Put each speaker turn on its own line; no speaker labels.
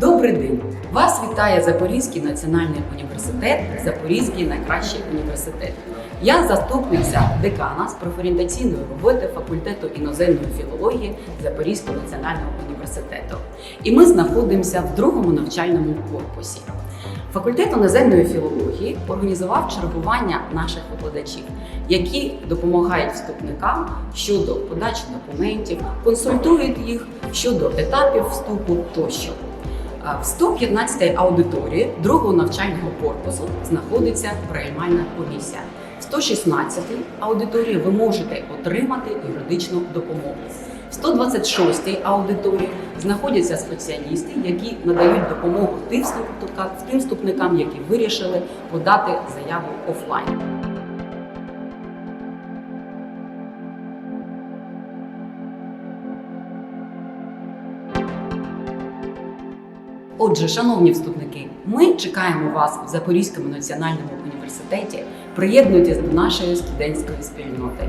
Добрий день! Вас вітає Запорізький національний університет, Запорізький найкращий університет. Я заступниця декана з профорієнтаційної роботи факультету іноземної філології Запорізького національного університету. І ми знаходимося в другому навчальному корпусі. Факультет іноземної філології організував чергування наших викладачів, які допомагають вступникам щодо подачі документів, консультують їх щодо етапів вступу тощо. В 115 аудиторії другого навчального корпусу знаходиться приймальна комісія. В 116 аудиторії ви можете отримати юридичну допомогу. В 126 аудиторії знаходяться спеціалісти, які надають допомогу тим вступникам, які вирішили подати заяву офлайн. Отже, шановні вступники, ми чекаємо вас в Запорізькому національному університеті. Приєднуйтесь до нашої студентської спільноти.